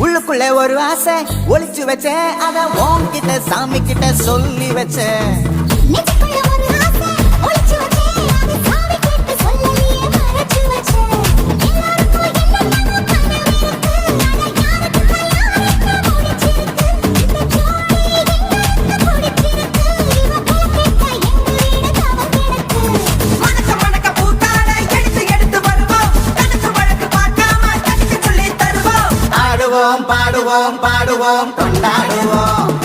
உள்ளுக்குள்ளே ஒரு ஆசை ஒழிச்சு வச்சேன் அத உன்கிட்ட சாமி கிட்ட சொல்லி வச்சேன் பாடுவோம் பாடுவோம் பாடுவோம் கொண்டாடுவோம்.